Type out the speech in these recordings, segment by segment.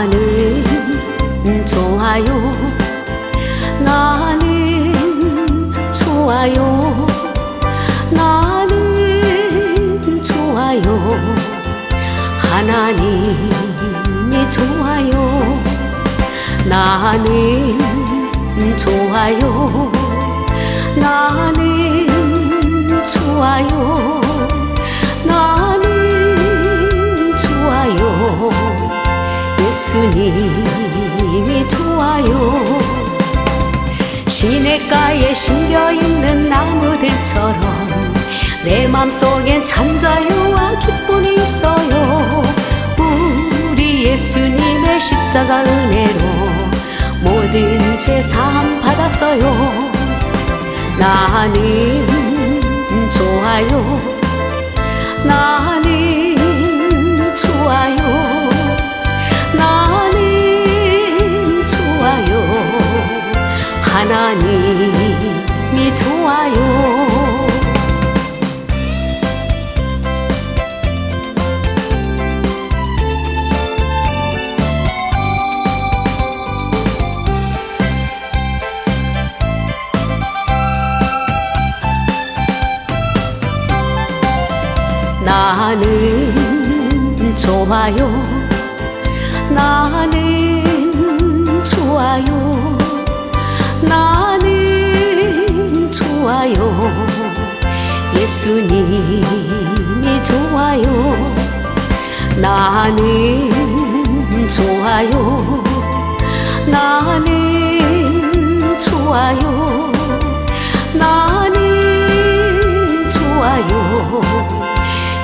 나는 좋아요. 나는 좋아요. 나는 좋아요. 하나님이 좋아요. 나는 좋아요. 나 예수님이 좋아요. 시냇가에 심겨있는 나무들처럼 내 맘속엔 찬자유와 기쁨이 있어요. 우리 예수님의 십자가 은혜로 모든 죄 사함 받았어요. 나는 좋아요. 나 하나님이 좋아요. 나는 좋아요 예수님이 좋아요. 나는 좋아요. 나는 좋아요. 나는 좋아요.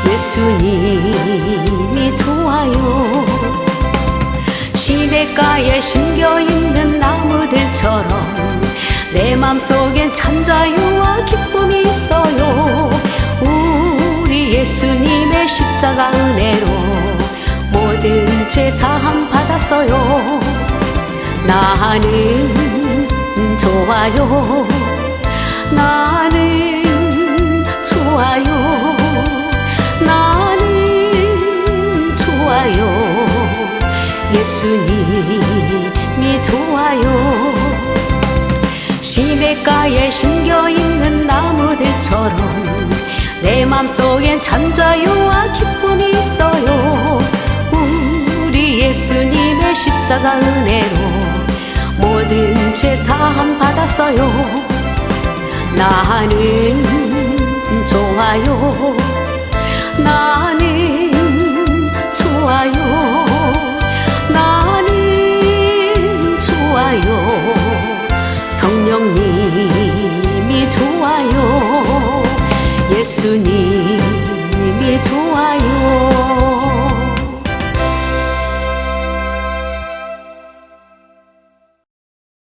예수님이 좋아요. 시냇가에 심겨있는 나무들처럼 내 맘속엔 찬자유와 기쁨이 있어요 예수님의 십자가 은혜로 모든 죄 사함 받았어요. 나는 좋아요. 나는 좋아요. 나는 좋아요. 예수님이 좋아요. 시냇가에 심겨 있는 나무들처럼 내 맘속엔 찬자유와 기쁨이 있어요. 우리 예수님의 십자가 은혜로 모든 죄 사함 받았어요. 나는 좋아요. 나